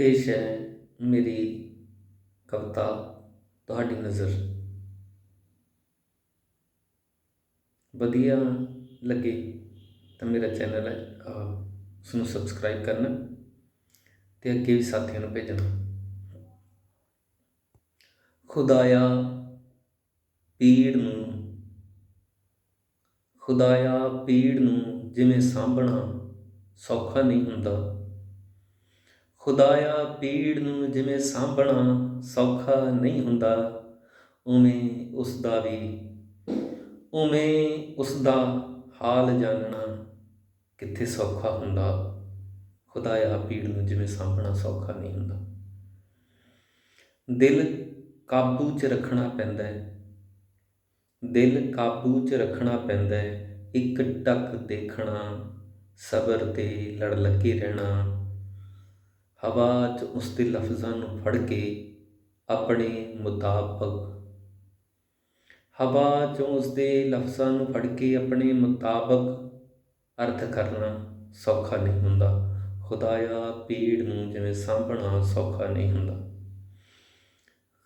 ਪੇਸ਼ ਹੈ ਮੇਰੀ ਕਵਿਤਾ, ਤੁਹਾਡੀ ਨਜ਼ਰ। ਵਧੀਆ ਲੱਗੇ ਤਾਂ ਮੇਰਾ ਚੈਨਲ ਹੈ, ਅਹ ਉਸਨੂੰ ਸਬਸਕ੍ਰਾਈਬ ਕਰਨਾ ਤੇ ਅੱਗੇ ਵੀ ਸਾਥੀਆਂ ਨੂੰ ਭੇਜਣਾ। ਖੁਦਾਇਆ ਪੀੜ ਨੂੰ, ਖੁਦਾਇਆ ਪੀੜ ਨੂੰ ਜਿਵੇਂ ਸਾਂਭਣਾ ਸੌਖਾ ਨਹੀਂ ਹੁੰਦਾ ਖੁਦਾਇਆ ਪੀੜ ਨੂੰ ਜਿਵੇਂ ਸਾਂਭਣਾ ਸੌਖਾ ਨਹੀਂ ਹੁੰਦਾ, ਉਵੇਂ ਉਸ ਦਾ ਵੀ, ਉਵੇਂ ਉਸ ਦਾ ਹਾਲ ਜਾਣਨਾ ਕਿੱਥੇ ਸੌਖਾ ਹੁੰਦਾ? ਖੁਦਾਇਆ ਪੀੜ ਨੂੰ ਜਿਵੇਂ ਸਾਂਭਣਾ ਸੌਖਾ ਨਹੀਂ ਹੁੰਦਾ। ਦਿਲ ਕਾਬੂ 'ਚ ਰੱਖਣਾ ਪੈਂਦਾ ਹੈ। ਦਿਲ ਕਾਬੂ 'ਚ ਰੱਖਣਾ ਪੈਂਦਾ ਹੈ। ਇੱਕ ਟੱਕ ਦੇਖਣਾ, ਸਬਰ ਤੇ ਲੜ ਲੱਗੇ ਰਹਿਣਾ। ਹਵਾ 'ਚ ਉਸ ਦੇ ਲਫ਼ਜ਼ਾਂ ਨੂੰ ਫੜ ਕੇ ਆਪਣੇ ਮੁਤਾਬਕ। ਹਵਾ ਚ ਉਸ ਦੇ ਲਫ਼ਜ਼ਾਂ ਨੂੰ ਫੜ ਕੇ ਆਪਣੇ ਮੁਤਾਬਕ ਅਰਥ ਕਰਨਾ ਸੌਖਾ ਨਹੀਂ ਹੁੰਦਾ। ਖੁਦਾਇਆ ਪੀੜ ਨੂੰ ਜਿਵੇਂ ਸਾਂਭਣਾ ਸੌਖਾ ਨਹੀਂ ਹੁੰਦਾ।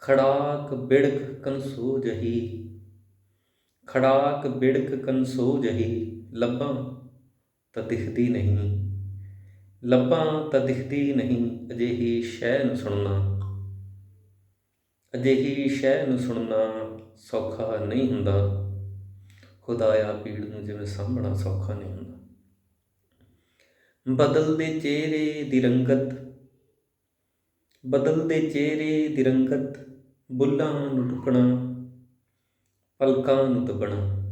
ਖੜਾਕ ਬਿੜਕ ਕਨਸੋ ਜਹੀ ਖੜਾਕ ਬਿੜਕ ਕਨਸੋ ਜਹੀ ਲੱਭਾਂ ਤਾਂ ਦਿਖਦੀ ਨਹੀਂ। ਲੱਭਾਂ ਤਾਂ ਦਿਖਦੀ ਨਹੀਂ, ਅਜਿਹੀ ਸ਼ੈ ਨੂੰ ਸੁਣਨਾ। ਅਜਿਹੀ ਸ਼ੈ ਨੂੰ ਸੁਣਨਾ ਸੌਖਾ ਨਹੀਂ ਹੁੰਦਾ। ਖੁਦਾਇਆ ਪੀੜ ਨੂੰ ਜਿਵੇਂ ਸਾਂਭਣਾ ਸੌਖਾ ਨਹੀਂ ਹੁੰਦਾ। ਬਦਲਦੇ ਚਿਹਰੇ ਦੀ ਰੰਗਤ ਬਦਲਦੇ ਚਿਹਰੇ ਦੀ ਰੰਗਤ, ਬੁੱਲਾਂ ਨੂੰ ਟੁਕਣਾ ਪਲਕਾਂ ਨੂੰ ਦਬਣਾ।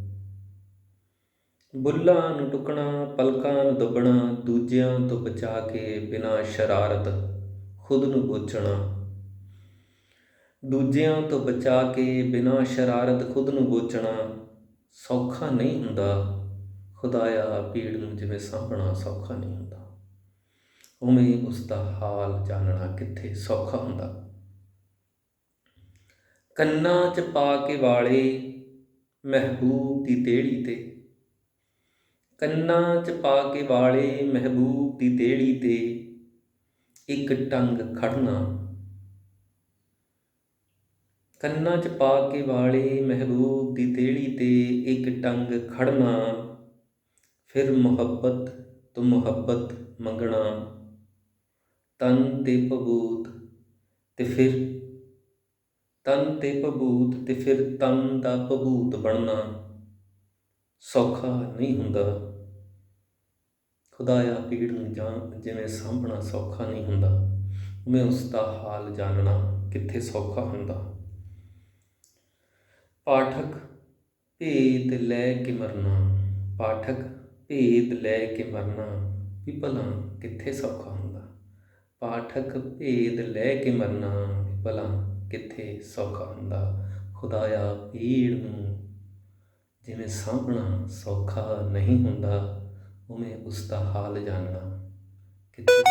ਬੁੱਲਾਂ ਨੂੰ ਟੁਕਣਾ, ਪਲਕਾਂ ਨੂੰ ਦਬਣਾ, ਦੂਜਿਆਂ ਤੋਂ ਬਚਾ ਕੇ ਬਿਨਾਂ ਸ਼ਰਾਰਤ ਖੁਦ ਨੂੰ ਬੋਚਣਾ ਦੂਜਿਆਂ ਤੋਂ ਬਚਾ ਕੇ ਬਿਨਾਂ ਸ਼ਰਾਰਤ ਖੁਦ ਨੂੰ ਬੋਚਣਾ ਸੌਖਾ ਨਹੀਂ ਹੁੰਦਾ। ਖੁਦਾਇਆ ਪੀੜ ਨੂੰ ਜਿਵੇਂ ਸਾਂਭਣਾ ਸੌਖਾ ਨਹੀਂ ਹੁੰਦਾ। ਉਵੇਂ ਉਸ ਦਾ ਹਾਲ ਜਾਣਨਾ ਕਿੱਥੇ ਸੌਖਾ ਹੁੰਦਾ। ਕੰਨਾਂ 'ਚ ਪਾ ਕੇ ਵਾਲੇ ਮਹਿਬੂਬ ਦੀ ਤੇੜੀ ਤੇ ਕੰਨਾਂ 'ਚ ਪਾ ਕੇ ਵਾਲੇ ਮਹਿਬੂਬ ਦੀ ਦੇੜੀ ਤੇ ਇੱਕ ਟੰਗ ਖੜਨਾ। ਕੰਨਾਂ 'ਚ ਪਾ ਕੇ ਵਾਲੇ ਮਹਿਬੂਬ ਦੀ ਦੇੜੀ ਤੇ ਇੱਕ ਟੰਗ ਖੜਨਾ। ਫਿਰ ਮੁਹੱਬਤ ਤੋਂ ਮੁਹੱਬਤ ਮੰਗਣਾ। ਤਨ ਤੇ ਭਬੂਤ ਤੇ ਫਿਰ ਤਨ ਤੇ ਪਬੂਤ ਤੇ ਫਿਰ ਤਨ ਦਾ ਪਬੂਤ ਬਣਨਾ। ਸੌਖਾ ਨਹੀਂ ਹੁੰਦਾ। ਖੁਦਾਇਆ ਪੀੜ ਨੂੰ ਜਾਂ ਜਿਵੇਂ ਸਾਂਭਣਾ ਸੌਖਾ ਨਹੀਂ ਹੁੰਦਾ। ਮੈਂ ਉਸ ਦਾ ਹਾਲ ਜਾਣਨਾ ਕਿੱਥੇ ਸੌਖਾ ਹੁੰਦਾ। ਪਾਠਕ ਭੇਦ ਲੈ ਕੇ ਮਰਨਾ, ਪਾਠਕ ਭੇਦ ਲੈ ਕੇ ਮਰਨਾ ਵੀ ਭਲਾ ਕਿੱਥੇ ਸੌਖਾ ਹੁੰਦਾ। ਪਾਠਕ ਭੇਦ ਲੈ ਕੇ ਮਰਨਾ ਵੀ ਭਲਾ ਕਿੱਥੇ ਸੌਖਾ ਹੁੰਦਾ। ਖੁਦਾਇਆ ਪੀੜ ਨੂੰ ਜਿਵੇਂ ਸਾਂਭਣਾ ਸੌਖਾ ਨਹੀਂ ਹੁੰਦਾ ਉਵੇਂ ਉਸ ਦਾ ਹਾਲ ਜਾਣਨਾ ਕਿੱਥੇ